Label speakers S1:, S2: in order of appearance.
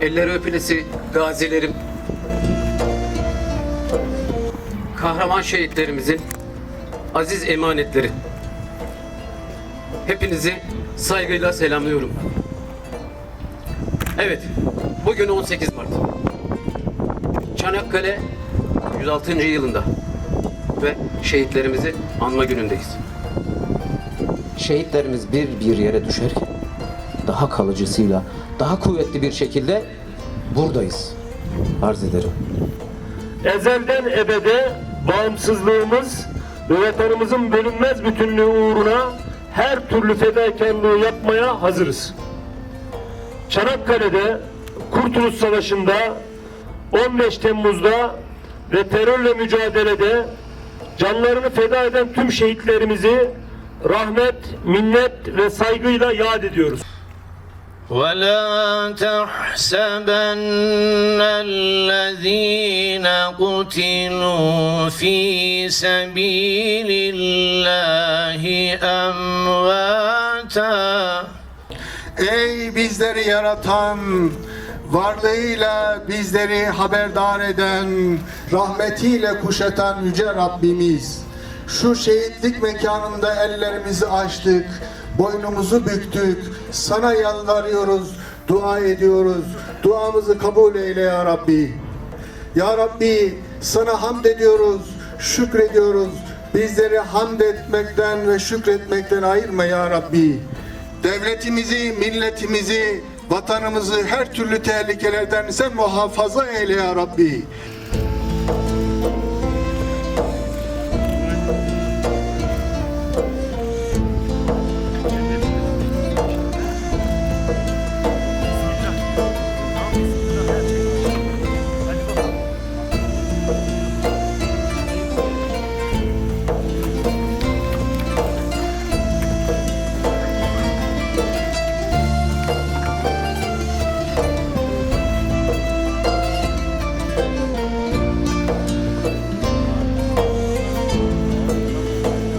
S1: Elleri öpülesi gazilerim, kahraman şehitlerimizin aziz emanetleri. Hepinizi saygıyla selamlıyorum. Evet, bugün 18 Mart. Çanakkale 106. yılında ve şehitlerimizi anma günündeyiz. Şehitlerimiz bir bir yere düşerken daha kalıcısıyla, daha kuvvetli bir şekilde buradayız. Arz ederim.
S2: ezelden ebede bağımsızlığımız ve vatanımızın bölünmez bütünlüğü uğruna her türlü fedakarlığı yapmaya hazırız. Çanakkale'de Kurtuluş Savaşı'nda 15 Temmuz'da ve terörle mücadelede canlarını feda eden tüm şehitlerimizi rahmet, minnet ve saygıyla yad ediyoruz.
S3: ولا تحسبن الذين قتلوا في سبيل الله أمواتا
S4: Ey bizleri yaratan, varlığıyla bizleri haberdar eden, rahmetiyle kuşatan Yüce Rabbimiz, şu şehitlik mekanında ellerimizi açtık, boynumuzu büktük, sana yalvarıyoruz, dua ediyoruz, duamızı kabul eyle ya Rabbi. Ya Rabbi sana hamd ediyoruz, şükrediyoruz. Bizleri hamd etmekten ve şükretmekten ayırma ya Rabbi. Devletimizi, milletimizi, vatanımızı her türlü tehlikelerden sen muhafaza eyle ya Rabbi.